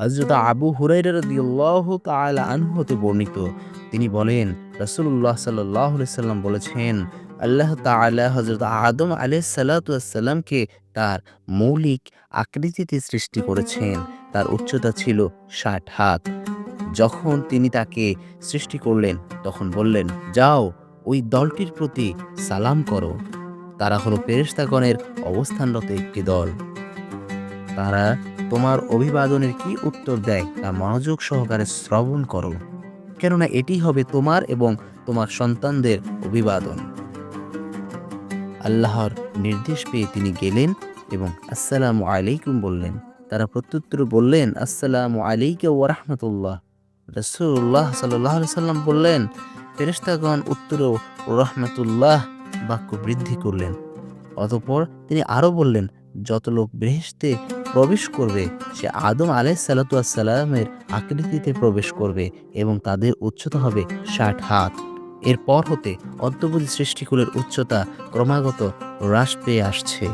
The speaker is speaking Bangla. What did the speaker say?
হজরত আবু হুরাইরা রাদিয়াল্লাহু তাআলা আনহু হতে বর্ণিত। তিনি বলেন, রাসূলুল্লাহ সাল্লাল্লাহু আলাইহি সাল্লাম বলেছেন, আল্লাহ তাআলা হযরত আদম ওয়াস সালামকে তার মৌলিক আকৃতিতে সৃষ্টি করেছেন। তার উচ্চতা ছিল ষাট হাত। যখন তিনি তাকে সৃষ্টি করলেন, তখন বললেন, যাও, ওই দলটির প্রতি সালাম করো। তারা হলো ফেরেশতাগণের অবস্থানরত একটি দল। তারা তোমার অভিবাদনের কি উত্তর দেয় তা মনোযোগ সহকারে শ্রবণ করো। কেননা এটি হবে তোমার এবং তোমার সন্তানদের অভিবাদন। আল্লাহর নির্দেশ পেয়ে তিনি গেলেন এবং আসসালামু আলাইকুম বললেন। তারা প্রত্যুত্তর বললেন, আসসালামু আলাইকা রাহমাতুল্লাহ। রাসূলুল্লাহ সাল্লাল্লাহু আলাইহি সাল্লাম বললেন, ফেরেশতাগণ উত্তরে রহমাতুল্লাহ বাক্য বৃদ্ধি করলেন। অতঃপর তিনি আরও বললেন, যত লোক বেহেশতে প্রবেশ করবে, সে আদম আলাই ওয়াস আকৃতিতে প্রবেশ করবে এবং তাদের উচ্চতা হবে ষাট হাত। এরপর হতে অদ্যবধি সৃষ্টিকুলের উচ্চতা ক্রমাগত হ্রাস পেয়ে আসছে।